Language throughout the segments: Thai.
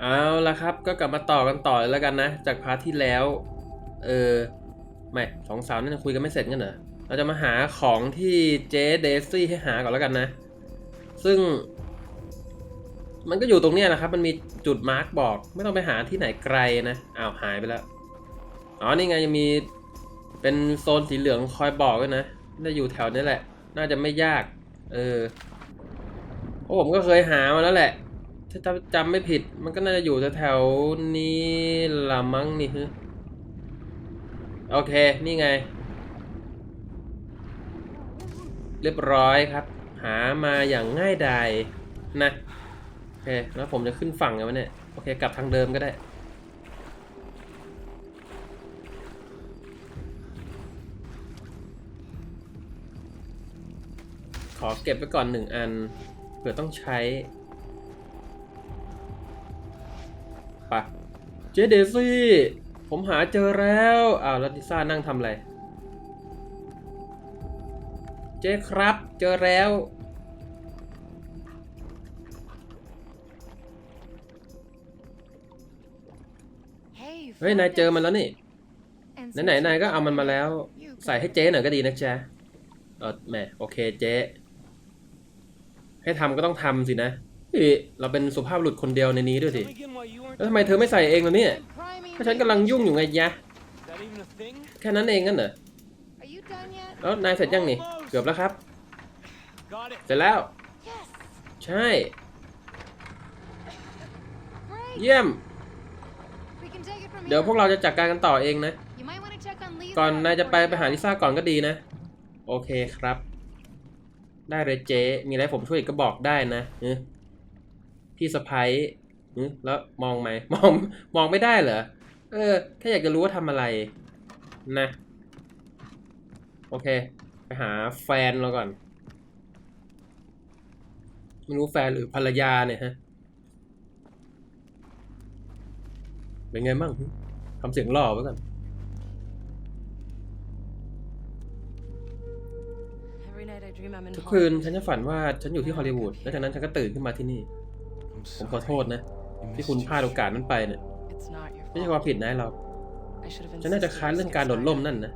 เอาละครับก็กลับมาต่อกันต่อเลยแล้วกันนะ จากพาร์ทที่แล้ว เออไม่สองสาวนั่นคุยกันไม่เสร็จกันเหรอเราจะมาหาของที่เจ๊เดซี่ให้หาก่อนแล้วกันนะ ซึ่ง มันก็อยู่ตรงเนี้ยนะครับ มันมีจุดมาร์กบอก ไม่ต้องไปหาที่ไหนไกลนะอ้าวหายไปแล้วอ๋อนี่ไงยังมีเป็นโซนสีเหลืองคอยบอกด้วยนะน่าอยู่แถวนี้แหละ น่าจะไม่ยาก เออเพราะผมก็เคยหามาแล้วแหละ ถ้าจำไม่ผิด มันก็น่าจะอยู่แถวๆนี้ละมั้งนี่ฮึโอเค นี่ไง เรียบร้อยครับ หามาอย่างง่ายดายนะโอเค แล้วผมจะขึ้นฝั่งกันวะเนี่ย โอเค กลับทางเดิมก็ได้ ขอเก็บไว้ก่อนหนึ่งอัน เผื่อต้องใช้ ไปะเจเดซี่ ผมหาเจอแล้วอ้าวแล้วดิซ่านั่งทำอะไร เจ๊ครับ เจอแล้ว เฮ้ย นายเจอมันแล้วนี่ไหนๆนายก็เอามันมาแล้ว ใส่ให้เจ๊หน่อยก็ดีนะจ๊ะเออแหมโอเคเจ๊ให้ทำก็ต้องทำสินะเฮ้ยเราเป็นสุภาพบุรุษคนเดียวในนี้ด้วยสิ แล้วทำไมเธอไม่ใส่เองล่ะเนี่ยถ้าฉันกำลังยุ่งอยู่ไงยะ แค่นั้นเองงั้นเหรอ แล้วนายเสร็จยังนี่ เกือบแล้วครับ เสร็จแล้ว ใช่ เยี่ยม เดี๋ยวพวกเราจะจัดการกันต่อเองนะ ก่อนนายจะไปไปหาลิซ่าก่อนก็ดีนะ โอเคครับ ได้เลยเจ๊ มีอะไรผมช่วยอีกก็บอกได้นะเออพี่สะพ้ยเออ แล้วมองไหมมองมองไม่ได้เหรอ เออแค่อยากจะรู้ว่าทำอะไร นะ โอเค ไปหาแฟนเราก่อนไม่รู้แฟนหรือภรรยาเนี่ยฮะ เป็นไงบ้างทำเสียงหล่อไว้ก่อน ทุกคืนฉันจะฝันว่าฉันอยู่ที่ฮอลลีวูด แล้วจากนั้นฉันก็ตื่นขึ้นมาที่นี่ ผมขอโทษนะ ที่คุณพลาดโอกาสนั้นไปเนี่ยไม่ใช่ความผิดนายหรอกฉันน่าจะค้านเรื่องการโดดร่มนั่นนะ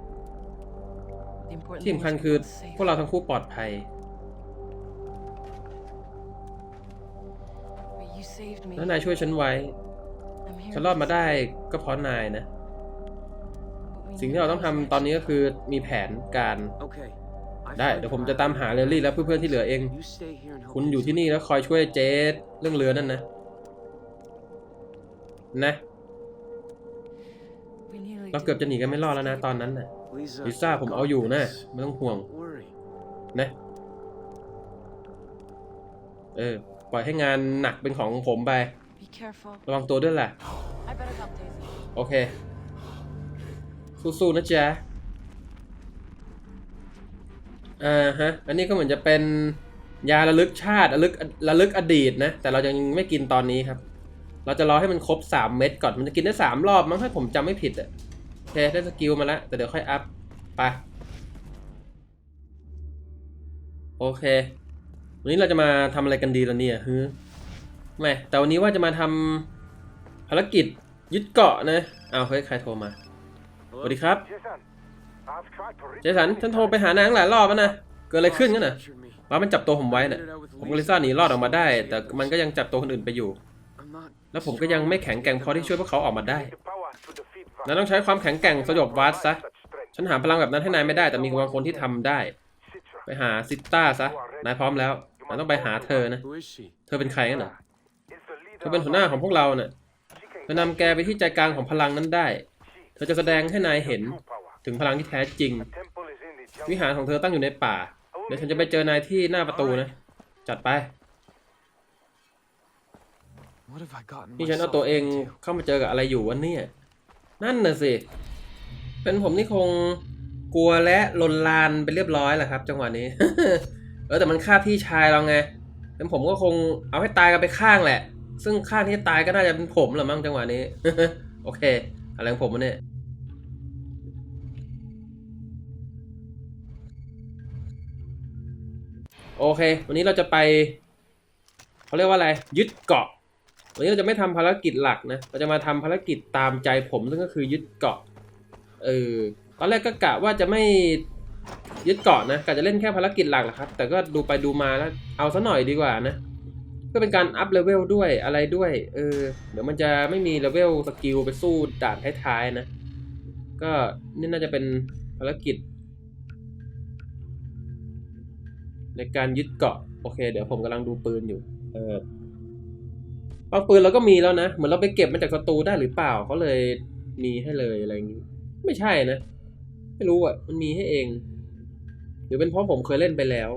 ที่สำคัญคือพวกเราทั้งคู่ปลอดภัยแล้วนายช่วยฉันไว้ ฉันรอดมาได้ก็เพราะนายนะ สิ่งที่เราต้องทำตอนนี้ก็คือมีแผนการ ได้ เดี๋ยวผมจะตามหาเรลลี่และเพื่อนๆที่เหลือเอง คุณอยู่ที่นี่แล้วคอยช่วยเจสเรื่องเรือนั่นนะ นะเราเกือบจะหนีกันไม่รอดแล้วนะตอนนั้นน่ะลิซ่าผมเอาอยู่นะไม่ต้องห่วงนะเออปล่อยให้งานหนักเป็นของผมไประวังตัวด้วยล่ะโอเค สู้ๆนะจ๊ะอ่าฮะ อันนี้ก็เหมือนจะเป็นยาระลึกชาติระลึกระลึกอดีตนะ แต่เรายังไม่กินตอนนี้ครับ เราจะรอให้มันครบ 3 เม็ดก่อน มันจะกินได้ 3 รอบ มั้งถ้าผมจำไม่ผิดอะโอเค ได้สกิลมาแล้ว แต่เดี๋ยวค่อยอัพ ไป โอเค วันนี้เราจะมาทำอะไรกันดีล่ะเนี่ยฮึแหม่ แต่วันนี้ว่าจะมาทำภารกิจยึดเกาะนะอ้าเฮ้ยใครโทรมา สวัสดีครับ เจสัน ฉันโทรไปหานางหลายรอบแล้วนะ เกิดอะไรขึ้นกันนะว่ามันจับตัวผมไว้น่ะผมกับลิซ่าหนีรอดออกมาได้ แต่มันก็ยังจับตัวคนอื่นไปอยู่ แล้วผมก็ยังไม่แข็งแกร่งพอที่ช่วยพวกเขาออกมาได้นายต้องใช้ความแข็งแกร่งสยบวัดซะ ฉันหาพลังแบบนั้นให้นายไม่ได้ แต่มีบางคนที่ทำได้ ไปหาซิต้าซะ นายพร้อมแล้วนายต้องไปหาเธอนะ เธอเป็นใครกันเหรอเธอเป็นหัวหน้าของพวกเราเน่ะจะนำแกไปที่ใจกลางของพลังนั้นได้ เธอจะแสดงให้นายเห็นถึงพลังที่แท้จริง วิหารของเธอตั้งอยู่ในป่า เดี๋ยวฉันจะไปเจอนายที่หน้าประตูนะ จัดไป นี่ฉันเอาตัวเองเข้ามาเจอกับอะไรอยู่วะเนี่ย นั่นน่ะสิ เป็นผมนี่คงกลัวและลนลานไปเรียบร้อยแหละครับ จังหวะนี้ เออแต่มันฆ่าพี่ชายเราไง เป็นผมก็คงเอาให้ตายกันไปข้างแหละ ซึ่งข้างที่จะตายก็น่าจะเป็นผมแหละมั้งจังหวะนี้ โอเค อะไรของผมวะเนี่ยโอเค วันนี้เราจะไป เขาเรียกว่าอะไร ยึดเกาะ วันนี้เราจะไม่ทำภารกิจหลักนะเราจะมาทำภารกิจตามใจผมซึ่งก็คือยึดเกาะเออตอนแรกก็กะว่าจะไม่ยึดเกาะนะกะจะเล่นแค่ภารกิจหลักแหละครับ แต่ก็ดูไปดูมาแล้วเอาซะหน่อยดีกว่านะก็เป็นการอัพเลเวลด้วยอะไรด้วยเออเดี๋ยวมันจะไม่มีเลเวลสกิลไปสู้ด่านท้ายๆนะ ก็นี่น่าจะเป็นภารกิจ ในการยึดเกาะโอเค เดี๋ยวผมกำลังดูปืนอยู่ เออ อาปืนเราก็มีแล้วนะ เหมือนเราไปเก็บมาจากศัตรูได้หรือเปล่าเขาเลยมีให้เลยอะไรอย่างงี้ ไม่ใช่นะ ไม่รู้อะ มันมีให้เอง หรือเป็นเพราะผมเคยเล่นไปแล้ว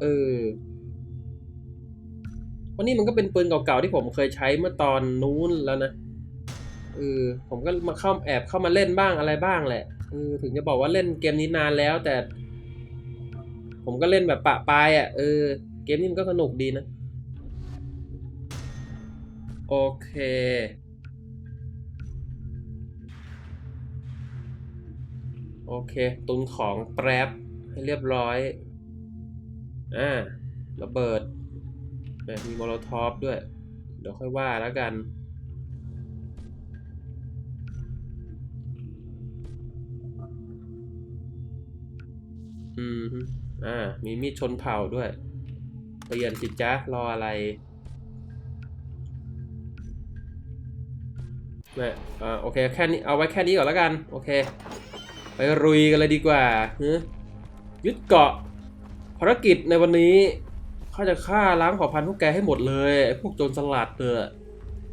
เออวันนี้มันก็เป็นปืนเก่าๆที่ผมเคยใช้เมื่อตอนนู้นแล้วนะเออผมก็มาเข้าแอบเข้ามาเล่นบ้างอะไรบ้างแหละเออถึงจะบอกว่าเล่นเกมนี้นานแล้วแต่ ผมก็เล่นแบบปะปายอะเออ เกมนี้มันก็สนุกดีนะ โอเค โอเค ตุนของแป๊บให้เรียบร้อย อ่า ระเบิด มีโมโลทอฟด้วย เดี๋ยวค่อยว่าแล้วกันอืมอ่า มีมีดชนเผ่าด้วย เปลี่ยนสิจ๊ะรออะไร แม่อ่าโอเคแค่นี้เอาไว้แค่นี้ก่อนแล้วกันโอเค ไปรุยกันเลยดีกว่าฮึยึดเกาะภารกิจในวันนี้ข้าจะฆ่าล้างเผ่าพันธุ์พวกแกให้หมดเลยไอ้พวกโจรสลัดเนอะ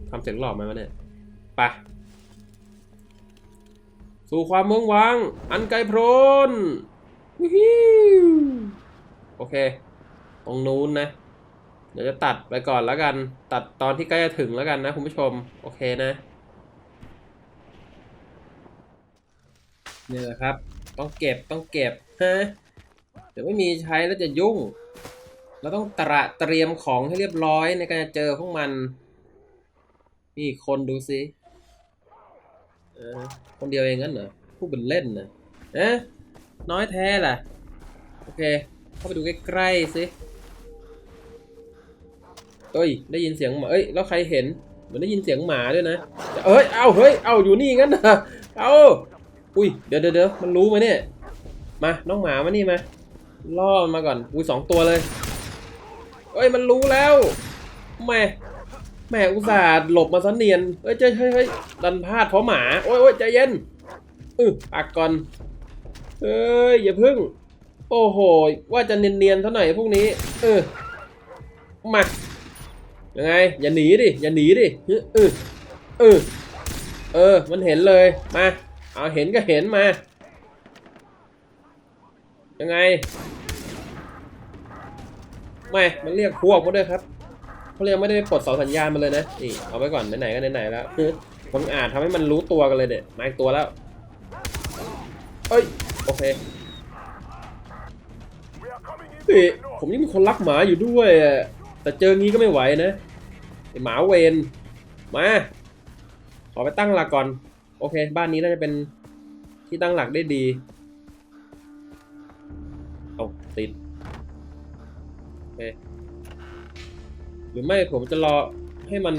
ทำเสียงหล่อไหมวะเนี่ยไปสู่ความเมืองวังอันไกลโพรนวิฮิวโอเค ตรงนู้นนะ เดี๋ยวจะตัดไปก่อนแล้วกัน ตัดตอนที่ใกล้จะถึงแล้วกันนะคุณผู้ชม โอเคนะ นี่ยแหละครับ ต้องเก็บต้องเก็บฮะเดี๋ยวไม่มีใช้แล้วจะยุ่ง เราต้องตระเตรียมของให้เรียบร้อยในการจะเจอพวกมันนี่คนดูสิคนเดียวเองงั้นเหรอพูดเป็นเล่นนะเอ๊ะน้อยแท้ล่ะ โอเค เข้าไปดูใกล้ๆสิเอ้ย ได้ยินเสียงหมาเอ้ย แล้วใครเห็นเหมือนได้ยินเสียงหมาด้วยนะ เอ้ย เอาเฮ้ย เอาอยู่นี่งั้นนะเอา อุ้ยเดี๋ยวเดี๋ยวมันรู้ไหมเนี่ย มาน้องหมามานี่มาล่อมันมาก่อนอุ้ยสองตัวเลยเอ้ยมันรู้แล้วแม่แม่อุตส่าห์หลบมาซะเนียนเอ้ยเจ้ยเฮ้ยเฮ้ยดันพลาดเพราะหมาโอ้ยโอ้ยใจเย็นอือปักก่อนเอ้ยอย่าพึ่ง โอ้โหว่าจะเนียนๆเท่าไหร่พวกนี้ เออมายังไง อย่าหนีดิอย่าหนีดิเออเออเออมันเห็นเลยมา เอาเห็นก็เห็นมา ยังไง ไม่ มันเรียกพวกมาด้วยครับเขาเรียกไม่ได้ปลดเสาสัญญาณมาเลยนะ นี่ เอาไว้ก่อนไหนๆก็ไหนๆแล้วผมอาจทำให้มันรู้ตัวกันเลยเด็ดมาอีกตัวแล้ว เอ้ย โอเคเฮ้ยผมนี่มีคนรักหมาอยู่ด้วย แต่เจองี้ก็ไม่ไหวนะไอหมาเวนมา ขอไปตั้งหลักก่อน โอเค บ้านนี้น่าจะเป็นที่ตั้งหลักได้ดี เอาติดโอเคหรือไม่ผมจะรอให้มัน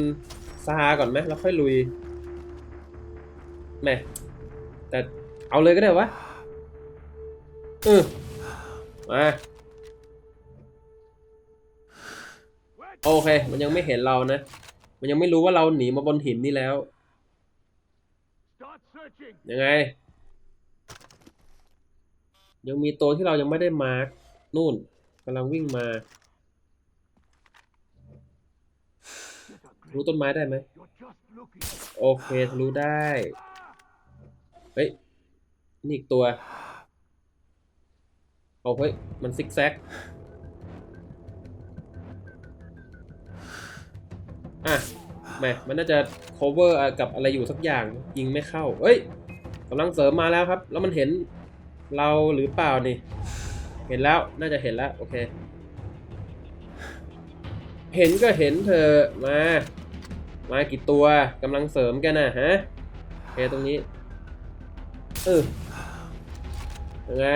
ซาก่อนไหมแล้วค่อยลุยแม่แต่เอาเลยก็ได้วะเออมาโอเค มันยังไม่เห็นเรานะ มันยังไม่รู้ว่าเราหนีมาบนหินนี่แล้ว ยังไง ยังมีตัวที่เรายังไม่ได้มาร์กนู่นกำลังวิ่งมา รู้ต้นไม้ได้ไหมโอเคทะลุได้ เฮ้ย นี่อีกตัวเอาเฮ้ย มันซิกแซก อะแหมมันน่าจะ cover กับอะไรอยู่สักอย่าง ยิงไม่เข้าเฮ้ย กำลังเสริมมาแล้วครับ แล้วมันเห็นเราหรือเปล่านี่ เห็นแล้วน่าจะเห็นแล้ว โอเค เห็นก็เห็นเธอะมา มากี่ตัวกำลังเสริมกันนะฮะโอเคตรงนี้เออยังไง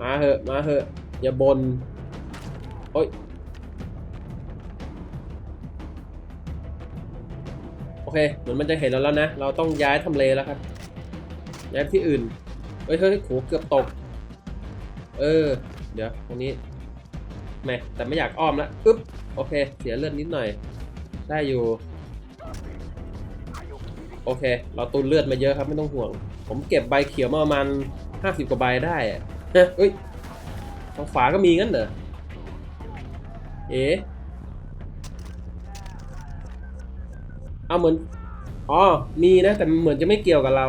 มาเหอะ มาเหอะ อย่าบนโอ้ย เคเหมือนมันจะเห็นเราแล้วนะ เราต้องย้ายทำเลแล้วครับ ย้ายที่อื่น เฮ้ยเฮ้ยโหเกือบตก เออ เดี๋ยวตรงนี้แหมแต่ไม่อยากอ้อมละอึ๊บ โอเค เสียเลือดนิดหน่อย ได้อยู่ โอเค เราตุนเลือดมาเยอะครับไม่ต้องห่วง ผมเก็บใบเขียวมาประมาณห้าสิบกว่าใบได้เฮ้ยเอ้ยทางขวาก็มีงั้นเหรอ เอ๊ะ เอาเหมือน อ๋อ มีนะ แต่เหมือนจะไม่เกี่ยวกับเรา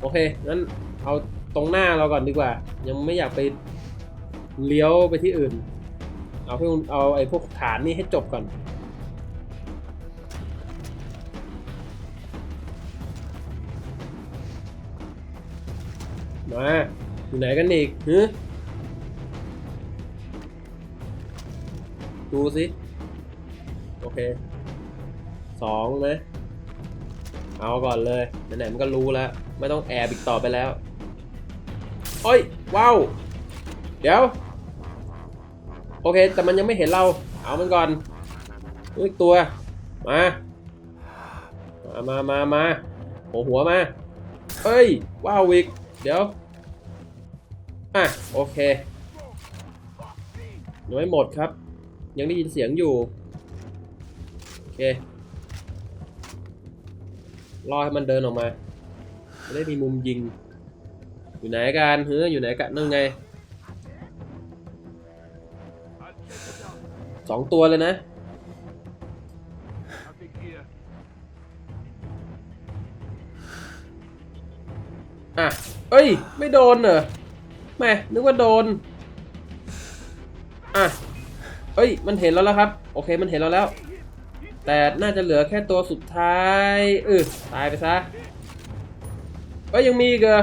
โอเค งั้นเอาตรงหน้าเราก่อนดีกว่า ยังไม่อยากไปเลี้ยวไปที่อื่น เอาเพื่อเอาไอ้พวกฐานนี่ให้จบก่อน มา อยู่ไหนกันอีกฮึดูสิ โอเค สองนะ เอาก่อนเลยไหนๆมันก็รู้แล้ว ไม่ต้องแอบอีกต่อไปแล้วโอ้ยว้าว เดี๋ยว โอเค แต่มันยังไม่เห็นเรา เอามันก่อนอีกตัว มา มามามามาโผล่หัวมาเอ้ย ว้าววิกเดี๋ยว อะ โอเคยังไม่หมดครับ ยังได้ยินเสียงอยู่ โอเค รอให้มันเดินออกมาจะได้มีมุมยิง อยู่ไหนกันเฮ้ยอยู่ไหนกันนั่นไงสองตัวเลยนะอะเอ้ย ไม่โดนเหรอแม่นึกว่าโดน อะเอ้ย มันเห็นแล้วแล้วครับ โอเค มันเห็นเราแล้ว แต่น่าจะเหลือแค่ตัวสุดท้ายเออตายไปซะเอ้ยยังมีอีกเหรอ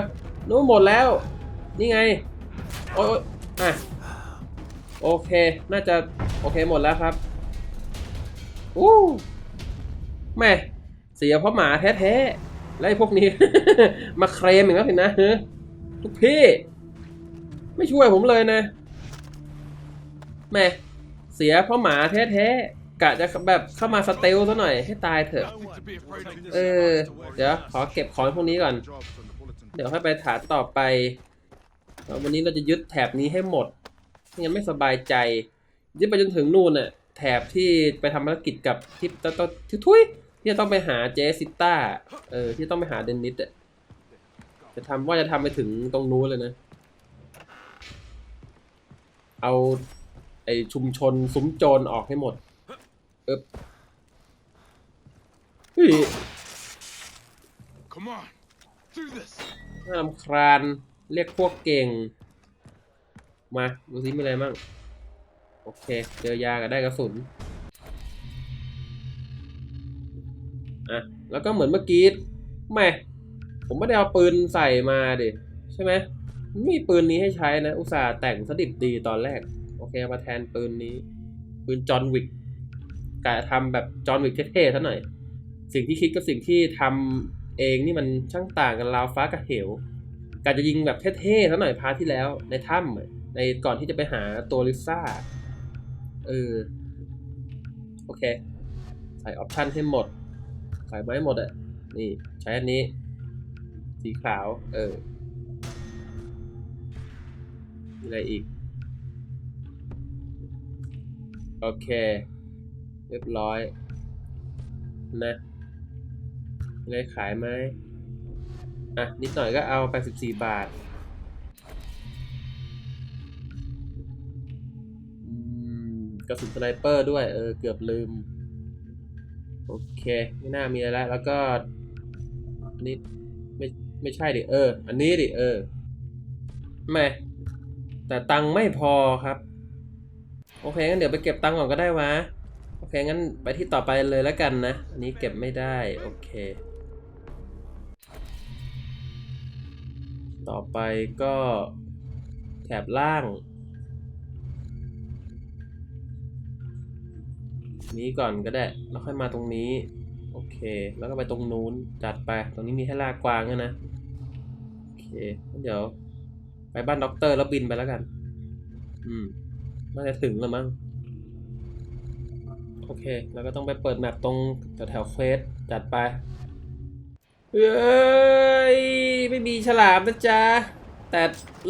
นู้นหมดแล้ว นี่ไง โอ้ยอะโอเค น่าจะ โอเคหมดแล้วครับอู้แม่เสียเพราะหมาแท้ๆแล้วไอ้พวกนี้ มาเคลมอีกแล้วสินนะทุกพี่ ไม่ช่วยผมเลยนะแม่เสียเพราะหมาแท้ๆ กะจะแบบเข้ามาสเตลซะหน่อยให้ตายเถอะ เออ เดี๋ยวขอเก็บของพวกนี้ก่อน เดี๋ยวค่อยไปฐานต่อไป วันนี้เราจะยึดแถบนี้ให้หมดไม่งั้นไม่สบายใจ ยึดไปจนถึงนู่นน่ะ แถบที่ไปทำภารกิจกับที่ต้องที่ทุยที่จะต้องไปหาเจสิต้า เออ ที่ต้องไปหาเดนนิสอะ จะทำว่าจะทำไปถึงตรงนู้นเลยนะ เอาไอชุมชนซุ้มโจรออกให้หมด เอ๊บเฮ้ย Come on, do this. น่ารำคาญเรียกพวกเก่ง มาดูซิมีอะไรมั่ง โอเค เจอยากับได้กระสุน อะ แล้วก็เหมือนเมื่อกี้แหม่ผมไม่ได้เอาปืนใส่มาดิใช่ไหมไม่มีปืนนี้ให้ใช้นะ อุตส่าห์แต่งสดิบดีตอนแรก โอเคเอามาแทนปืนนี้ ปืนจอห์นวิก กะทำแบบจอห์นวิกเท่ๆซะหน่อย สิ่งที่คิดกับสิ่งที่ทำเองนี่มันช่างต่างกันราวฟ้ากับเหวกะจะยิงแบบเท่ๆซะหน่อยพาร์ทที่แล้ว ในถ้ำในก่อนที่จะไปหาตัวลิซ่าเออโอเค ใส่ออปชันให้หมด ใส่ไม้หมดอะนี่ ใช้อันนี้ สีขาว เออมีอะไรอีก โอเค รียบร้อย นะมีอะไรขายไหมอะ นิดหน่อยก็เอาไป 14 บาทอืมกระสุนสไนเปอร์ด้วย เออ เกือบลืม โอเค ไม่น่ามีอะไรแล้ว แล้วก็อันนี้ไม่ไม่ใช่ดิ เออ อันนี้ดิ เออแม่แต่ตังค์ไม่พอครับ โอเคงั้นเดี๋ยวไปเก็บตังค์ก่อนก็ได้วะ โอเค งั้นไปที่ต่อไปเลยแล้วกันนะ อันนี้เก็บไม่ได้ โอเค ต่อไปก็แถบล่าง นี้ก่อนก็ได้ แล้วค่อยมาตรงนี้ โอเค แล้วก็ไปตรงนู้น จัดไป ตรงนี้มีให้ลากกวางนะ โอเค เดี๋ยว ไปบ้านด็อกเตอร์แล้วบินไปแล้วกัน อืม น่าจะถึงแล้วมั้ง โอเคแล้วก็ต้องไปเปิดแมปตรงแถวแถวๆเควสจัดไป เอ้ย ไม่มีฉลามนะจ๊ะ แต่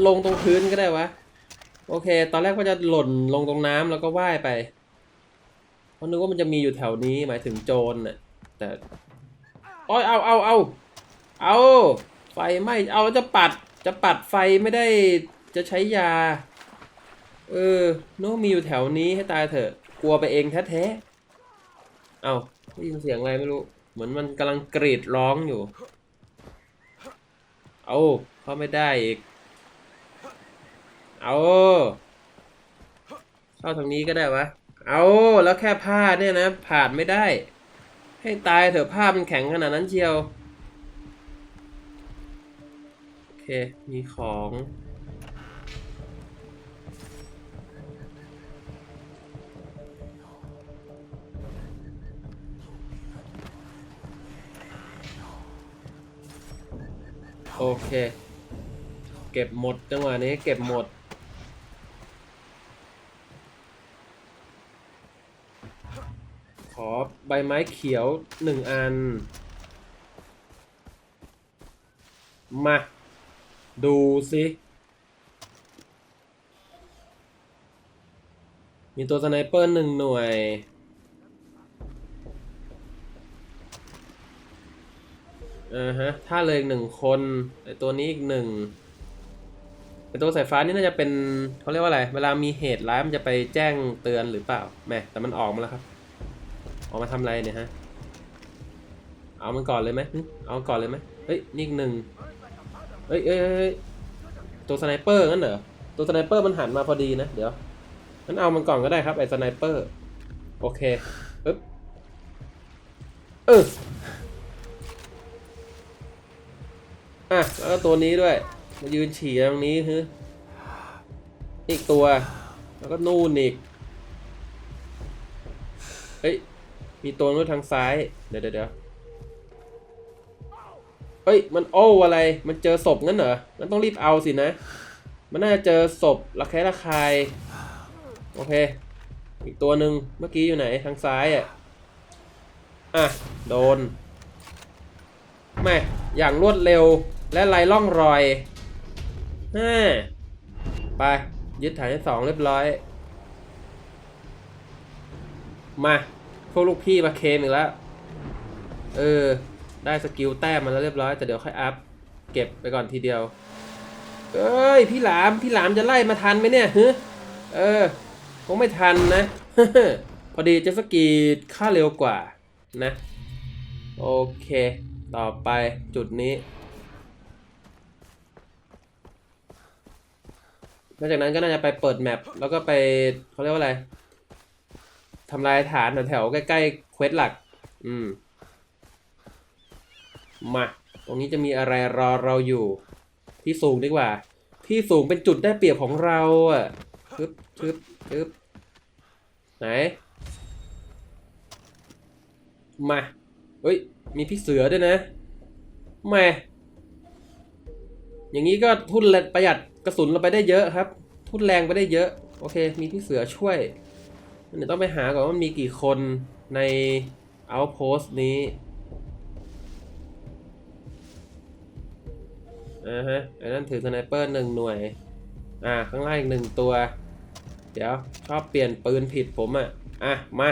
ลงตรงพื้นก็ได้วะ โอเค ตอนแรกว่าจะหล่นลงตรงน้ำแล้วก็ว่ายไป เพราะนึกว่ามันจะมีอยู่แถวนี้หมายถึงโจรน่ะ แต่โอ้ยเอาเอาเอาเอาไฟไหม้เอาแล้วจะปัดจะปัดไฟไม่ได้จะใช้ยา เออนึกว่ามีอยู่แถวนี้ให้ตายเถอะ ลัวไปเองแท้ๆ เอาได้ยินเสียงอะไรไม่รู้ เหมือนมันกำลังกรีดร้องอยู่ เอาเข้าไม่ได้อีก เอาเข้าทางนี้ก็ได้วะ เอาแล้วแค่ผ้าเนี่ยนะ ผ่านไม่ได้ ให้ตายเถอะผ้ามันแข็งขนาดนั้นเชียว โอเค มีของ เค เก็บหมดจังหวะนี้เก็บหมด ขอใบไม้เขียวหนึ่งอัน มา ดูสิมีตัวสไนเปอร์หนึ่งหน่วย อ่าฮะท่าเรืออีกหนึ่งคนไอตัวนี้อีกหนึ่งไอตัวสายฟ้านี่น่าจะเป็นเขาเรียกว่าอะไร เวลามีเหตุร้ายมันจะไปแจ้งเตือนหรือเปล่าแหม่แต่มันออกมาแล้วครับ ออกมาทำอะไรเนี่ยฮะ เอามันก่อนเลยไหมเอาก่อนเลยไหมเฮ้ยนี่อีกหนึ่งเฮ้ยเอ้ยเอ้ยเอ้ยตัวสไนเปอร์งั้นเหรอ ตัวสไนเปอร์มันหันมาพอดีนะ เดี๋ยวงั้นเอามันก่อนก็ได้ครับไอสไนเปอร์ โอเคปึ๊บเออ อะแล้วก็ตัวนี้ด้วยมายืนฉี่ตรงนี้ฮึอีกตัว แล้วก็นู่นอีกเฮ้ยมีตัวนู้นทางซ้ายเดี๋ยวเดี๋ยวเฮ้ยมันโอ้อะไรมันเจอศพงั้นเหรอมันต้องรีบเอาสินะ มันน่าจะเจอศพระแคะระคายโอเค อีกตัวหนึ่งเมื่อกี้อยู่ไหนทางซ้ายอะอะโดนแม่อย่างรวดเร็ว และไร้ร่องรอยฮ่าไป ยึดฐานที่สองเรียบร้อย มา พวกลูกพี่มาเคลมอีกแล้ว เออ ได้สกิลแต้มมาแล้วเรียบร้อย แต่เดี๋ยวค่อยอัพ เก็บไปก่อนทีเดียว เอ้ย พี่หลาม พี่หลามจะไล่มาทันไหมเนี่ยฮึเออ คงไม่ทันนะ พอดีเจะสกีค่าเร็วกว่านะ โอเค ต่อไปจุดนี้ หลังจากนั้นก็น่าจะไปเปิดแมปแล้วก็ไปเขาเรียกว่าอะไรทำลายฐานแถวๆใกล้ๆเควสหลัก อืม มา ตรงนี้จะมีอะไรรอเราอยู่ ที่สูงดีกว่า ที่สูงเป็นจุดได้เปรียบของเราอะทึบทึบทึบไหน มา เฮ้ย มีพี่เสือด้วยนะแม่อย่างนี้ก็ทุนและประหยัด กระสุนเราไปได้เยอะครับ ทุนแรงไปได้เยอะ โอเค มีพี่เสือช่วยเดี๋ยวต้องไปหาก่อนว่ามันมีกี่คนใน outpost นี้อ่าฮะไอ้นั่นถือสไนเปอร์หนึ่งหน่วย อ่า ข้างล่างอีกหนึ่งตัว เดี๋ยวชอบเปลี่ยนปืนผิดผมอะ อะ มา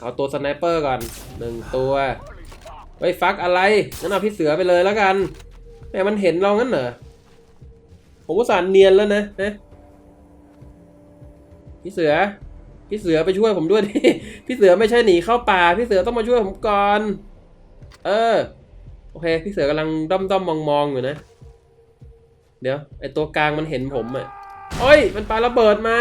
เอาตัวสไนเปอร์ก่อนหนึ่งตัวเฮ้ยฟักอะไรงั้นเอาพี่เสือไปเลยแล้วกันแหมมันเห็นเรางั้นเหรอ ผมก็สารเนียนแล้วนะนะพี่เสือ พี่เสือไปช่วยผมด้วยดิพี่เสือไม่ใช่หนีเข้าป่า พี่เสือต้องมาช่วยผมก่อน เออ โอเค พี่เสือกำลังด้อมด้อมมองมองอยู่นะ เดี๋ยว ไอตัวกลางมันเห็นผมอะโอ้ย มันปาระเบิดมา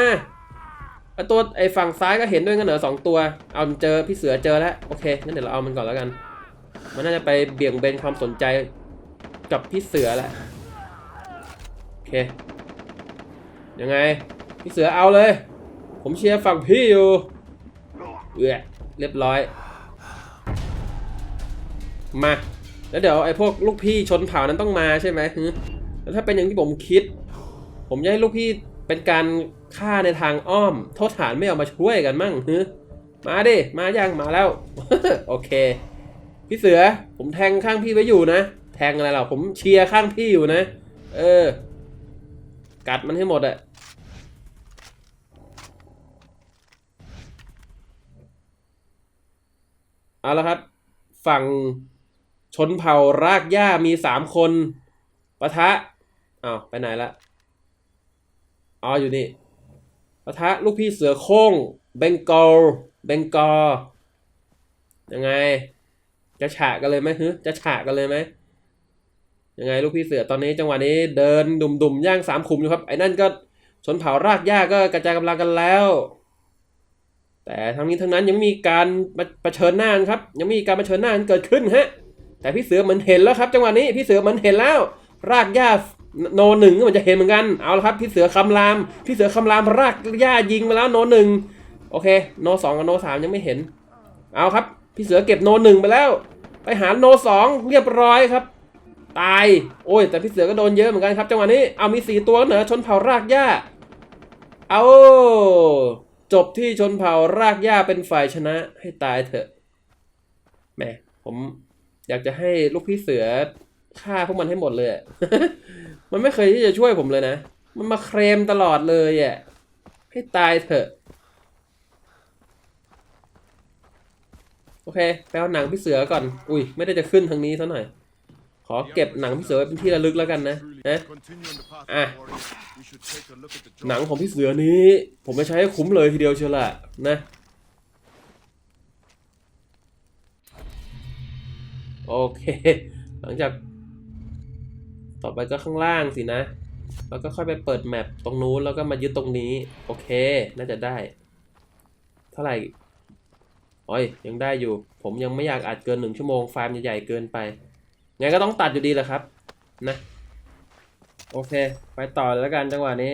ไอตัวไอฝั่งซ้ายก็เห็นด้วยกันเหรอสองตัว เอาเจอพี่เสือเจอแล้วโอเคงั้นเดี๋ยวเราเอามันก่อนแล้วกัน มันน่าจะไปเบี่ยงเบนความสนใจกับพี่เสือแหละ เค ยังไง พี่เสือเอาเลย ผมเชียร์ฝั่งพี่อยู่ เอื้อเรียบร้อย มา แล้วเดี๋ยวไอ้พวกลูกพี่ชนเผ่านั้นต้องมาใช่ไหมแล้วถ้าเป็นอย่างที่ผมคิด ผมจะให้ลูกพี่เป็นการฆ่าในทางอ้อม โทษฐานไม่เอามาช่วยกันมั่งฮึมาดิ มายังมาแล้ว โอเค พี่เสือ ผมแทงข้างพี่ไว้อยู่นะ แทงอะไรหรอผมเชียร์ข้างพี่อยู่นะ เออ กัดมันให้หมดอะเอาละครับ ฝั่งชนเผ่ารากหญ้ามีสามคนปะทะอ้าวไปไหนละอ๋ออยู่นี่ปะทะลูกพี่เสือโคร่งเบงกอลเบงกอยังไง จะฉะกันเลยไหมฮึจะฉะกันเลยไหม ยังไงลูกพี่เสือตอนนี้จังหวะนี้เดินดุ่มๆย่างสามขุมอยู่ครับไอ้นั่นก็ชนเผ่ารากหญ้าก็กระจายกำลังกันแล้ว แต่ทั้งนี้ทั้งนั้นยังมีการเชิญหน้านครับ ยังมีการเชิญหน้านเกิดขึ้นฮะ แต่พี่เสือเหมือนเห็นแล้วครับ จังหวะนี้พี่เสือเหมือนเห็นแล้ว รากหญ้าโนหนึ่งก็มันจะเห็นเหมือนกันเอาละครับ พี่เสือคำราม พี่เสือคำรามรากหญ้ายิงมาแล้วโนหนึ่งโอเค โนสองกับโนสามยังไม่เห็น เอาครับ พี่เสือเก็บโนหนึ่งไปแล้ว ไปหาโนสองเรียบร้อยครับ ตาย โอ้ย แต่พี่เสือก็โดนเยอะเหมือนกันครับจังหวะนี้ เอามีสี่ตัวเหนือชนเผ่ารากหญ้า เอาจบที่ชนเผ่ารากหญ้าเป็นฝ่ายชนะให้ตายเถอะแหมผมอยากจะให้ลูกพี่เสือฆ่าพวกมันให้หมดเลย มันไม่เคยที่จะช่วยผมเลยนะ มันมาเคลมตลอดเลยอะ ให้ตายเถอะ โอเค ไปเอาหนังพี่เสือก่อน อุ้ย ไม่ได้จะขึ้นทางนี้ซะหน่อย ขอเก็บหนังพี่เสือไว้เป็นที่ระลึกแล้วกันนะนะอะหนังของพี่เสือนี้ ผมจะใช้ให้คุ้มเลยทีเดียวเชียวละนะ โอเค หลังจาก ต่อไปก็ข้างล่างสินะ แล้วก็ค่อยไปเปิดแมปตรงนู้นแล้วก็มายึดตรงนี้ โอเค น่าจะได้ เท่าไหร่โอ้ยยังได้อยู่ ผมยังไม่อยากอัดเกินหนึ่งชั่วโมงไฟล์มันใหญ่เกินไป ไงก็ต้องตัดอยู่ดีแหละครับ นะ โอเค ไปต่อแล้วกันจังหวะนี้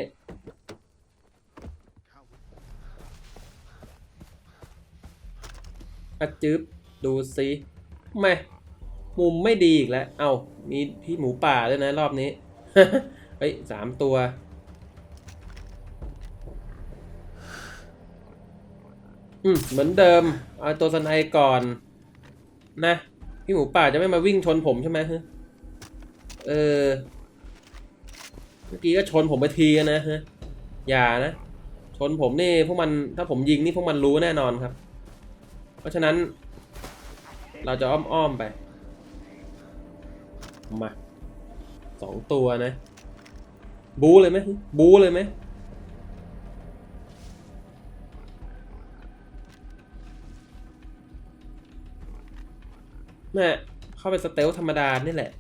อะจึ๊บดูซิไม่มุมไม่ดีอีกแล้ว เอา้า มีพี่หมูป่าด้วยนะรอบนี้ เฮ้ยสามตัว อืมเหมือนเดิม เอาตัวสไนก่อน นะ พี่หมูป่าจะไม่มาวิ่งชนผมใช่ไหมฮะเออ เมื่อกี้ก็ชนผมไปทีนะฮะอย่านะ ชนผมนี่พวกมันถ้าผมยิงนี่พวกมันรู้แน่นอนครับ เพราะฉะนั้น เราจะอ้อมๆไป มาสองตัวนะ บูเลยไหมบูเลยไหม แม่เข้าไปสเตลธรรมดานี่แหละ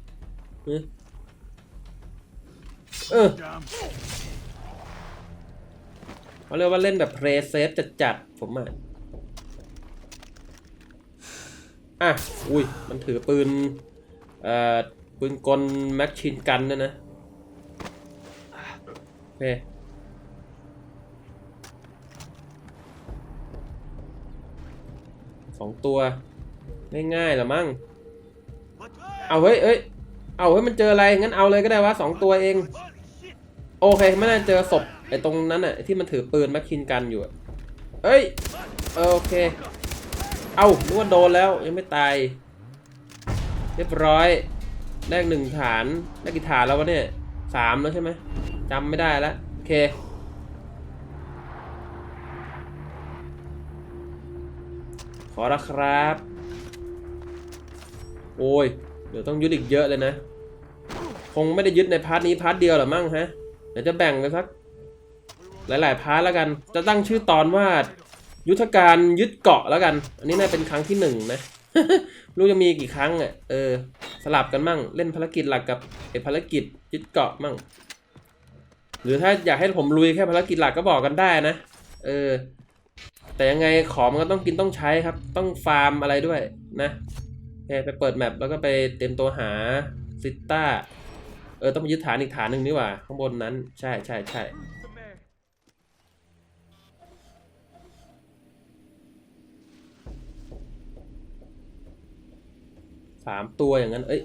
เออเขาเรียกว่าเล่นแบบเพลเซฟจัดๆผมอะ อะ อุ้ย มันถือปืน เอ่อ ปืนกลแม็กชินกันด้วยนะโอเคสองตัว ง่ายๆหรอมั้งเอาเฮ้ยเอ้ยเอาเฮ้ยมันเจออะไรงั้นเอาเลยก็ได้วะสองตัวเอง โอเคไม่น่าเจอศพไอ้ตรงนั้นน่ะที่มันถือปืนมคคินกันอยู่เอ้ยโอเค เอานึกว่าโดนแล้วยังไม่ตาย เรียบร้อยแรกหนึ่งฐานได้กี่ฐานแล้ววะเนี่ยสามแล้วใช่ไหมจำไม่ได้แล้วโอเคขอละครับ โอ้ย เดี๋ยวต้องยึดอีกเยอะเลยนะ คงไม่ได้ยึดในพาร์ทนี้พาร์ทเดียวหรอมั้งฮะ เดี๋ยวจะแบ่งไปสัก หลาย ๆ พาร์ทแล้วกัน จะตั้งชื่อตอนว่ายุทธการยึดเกาะแล้วกัน อันนี้น่าเป็นครั้งที่หนึ่งนะ รู้จะมีกี่ครั้งอะ เออ สลับกันมั่ง เล่นภารกิจหลักกับไอภารกิจยึดเกาะมั่ง หรือถ้าอยากให้ผมลุยแค่ภารกิจหลักก็บอกกันได้นะ เออ แต่ยังไงของมันก็ต้องกินต้องใช้ครับ ต้องฟาร์มอะไรด้วยนะ เคไปเปิดแมปแล้วก็ไปเตรียมตัวหาซิต้า เออ ต้องไปยึดฐานอีกฐานหนึ่งนี่หว่า ข้างบนนั้น ใช่ใช่ใช่สามตัวอย่างนั้น เอ้ย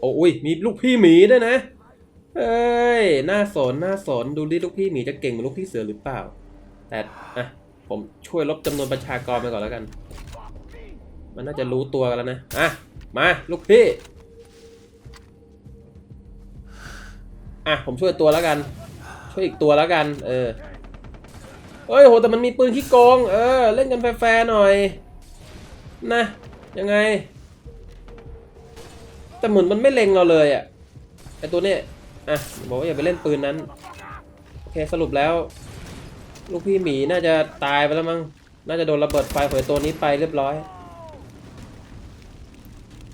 โอ้ย มีลูกพี่หมีด้วยนะ เอ้ย น่าสน น่าสน ดูดิลูกพี่หมีจะเก่งเหมือนลูกพี่เสือหรือเปล่า แต่ อะ ผมช่วยลบจำนวนประชากรไปก่อนแล้วกัน มันน่าจะรู้ตัวกันแล้วนะ อะ มา ลูกพี่ อะ ผมช่วยตัวแล้วกัน ช่วยอีกตัวแล้วกัน เออเฮ้ยโหแต่มันมีปืนขี้โกง เออ เล่นกันแฟร์หน่อย นะ ยังไง แต่เหมือนมันไม่เล็งเราเลยอะไอตัวเนี้ยอะ บอกว่าอย่าไปเล่นปืนนั้น โอเคสรุปแล้ว ลูกพี่หมีน่าจะตายไปแล้วมั้ง น่าจะโดนระเบิดไฟเผยตัวนี้ไปเรียบร้อย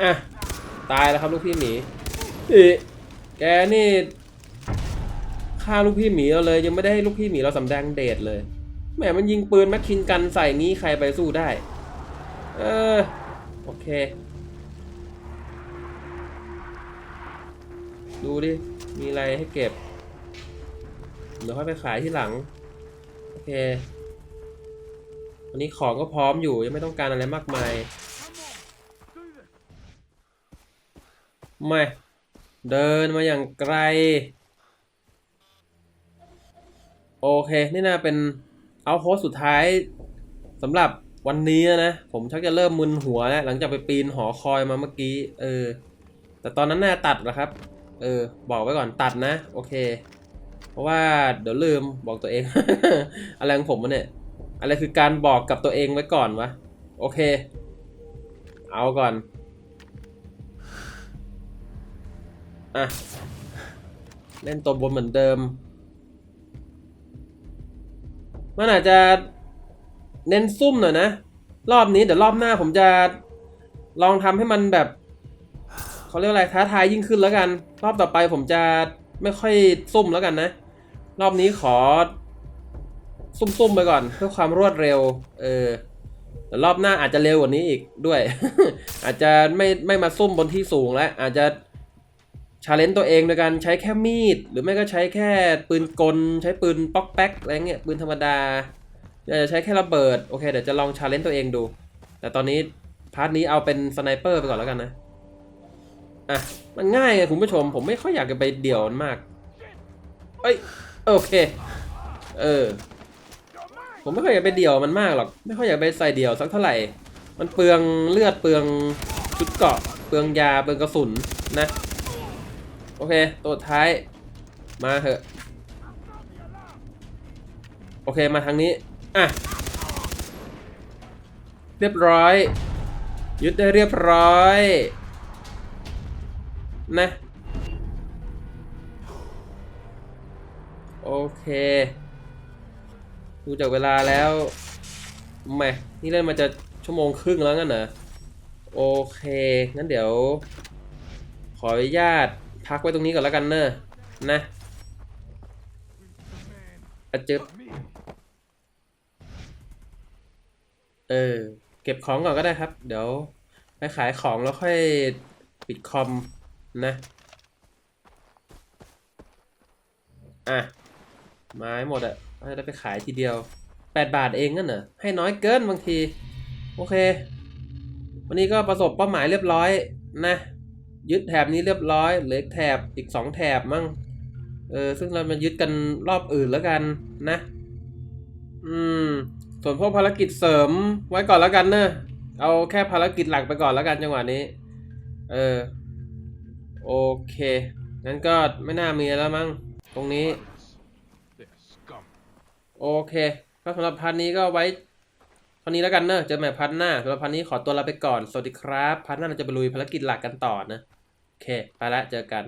อะ ตายแล้วครับลูกพี่หมีอีแกนี่ฆ่าลูกพี่หมีเราเลย ยังไม่ได้ให้ลูกพี่หมีเราสำแดงเดชเลยแหมมันยิงปืนแมชชินกันใส่งี้ใครไปสู้ได้ เออ โอเค ดูดิ มีอะไรให้เก็บ เดี๋ยวค่อยไปขายที่หลัง โอเควันนี้ของก็พร้อมอยู่ยังไม่ต้องการอะไรมากมาย ไม่ เดินมาอย่างไกล โอเค นี่น่าเป็นเอาโพสสุดท้ายสำหรับวันนี้นะ ผมชักจะเริ่มมึนหัวแล้ว หลังจากไปปีนหอคอยมาเมื่อกี้ เออ แต่ตอนนั้นน่าตัดนะครับ เออ บอกไว้ก่อนตัดนะ โอเค เพราะว่าเดี๋ยวลืมบอกตัวเอง อะไรของผมวะเนี่ย อะไรคือการบอกกับตัวเองไว้ก่อนวะ โอเค เอาก่อน อะ เล่นตัวบนเหมือนเดิม มันอาจจะเน้นซุ่มหน่อยนะ รอบนี้เดี๋ยวรอบหน้าผมจะลองทำให้มันแบบเขาเรียกอะไรท้าทายยิ่งขึ้นแล้วกัน รอบต่อไปผมจะไม่ค่อยซุ่มแล้วกันนะ รอบนี้ขอ ซุ่มๆไปก่อน เพื่อความรวดเร็ว เออแต่รอบหน้าอาจจะเร็วกว่านี้อีกด้วย อาจจะไม่ไม่มาซุ่มบนที่สูงแล้วอาจจะ ชาเลนจ์ตัวเองโดยการใช้แค่มีด หรือไม่ก็ใช้แค่ปืนกล ใช้ปืนป๊อกแป๊กอะไรเงี้ยปืนธรรมดาอาจจะใช้แค่ระเบิดโอเคเดี๋ยวจะลองชาเลนจ์ตัวเองดู แต่ตอนนี้พาร์ทนี้เอาเป็นสไนเปอร์ไปก่อนแล้วกันนะอะมันง่ายไงคุณผู้ชม ผมไม่ค่อยอยากจะไปเดี่ยวมันมากเอ้ยโอเค เออผมไม่ค่อยอยากไปเดี่ยวมันมากหรอก ไม่ค่อยอยากไปใส่เดี่ยวสักเท่าไหร่ มันเปลืองเลือดเปลืองชุดเกาะเปลืองยาเปลืองกระสุนนะ โอเค ตัวท้าย มาเถอะ โอเค มาทางนี้ อะ เรียบร้อย ยึดได้เรียบร้อย นะ โอเค ดูจากเวลาแล้วแหมนี่เล่นมาจะชั่วโมงครึ่งแล้วงั้นเหรอ โอเค งั้นเดี๋ยว ขออนุญาต พักไว้ตรงนี้ก่อนแล้วกันเนอะนะอะจึบเออ เก็บของก่อนก็ได้ครับ เดี๋ยวไปขายของแล้วค่อยปิดคอมนะ อะ ไม้หมดอะจะได้ไปขายทีเดียว 8 บาทเองนั่นเหรอให้น้อยเกินบางที โอเค วันนี้ก็ประสบเป้าหมายเรียบร้อยนะ ยึดแถบนี้เรียบร้อยเหลือแถบอีก 2 แถบมั่งเออซึ่งเรามายึดกันรอบอื่นแล้วกันนะ อืม ส่วนพวกภารกิจเสริมไว้ก่อนแล้วกันเนอะเอาแค่ภารกิจหลักไปก่อนแล้วกันจังหวะนี้ เออ โอเค งั้นก็ไม่น่ามีแล้วมั้งตรงนี้ โอเคก็สำหรับพันนี้ก็ไว้เท่านี้แล้วกันเนอะเจอใหม่พันหน้าสำหรับพันนี้ขอตัวลาไปก่อน สวัสดีครับ พันหน้าเราจะไปลุยภารกิจหลักกันต่อนะ เค ไปละเจอกัน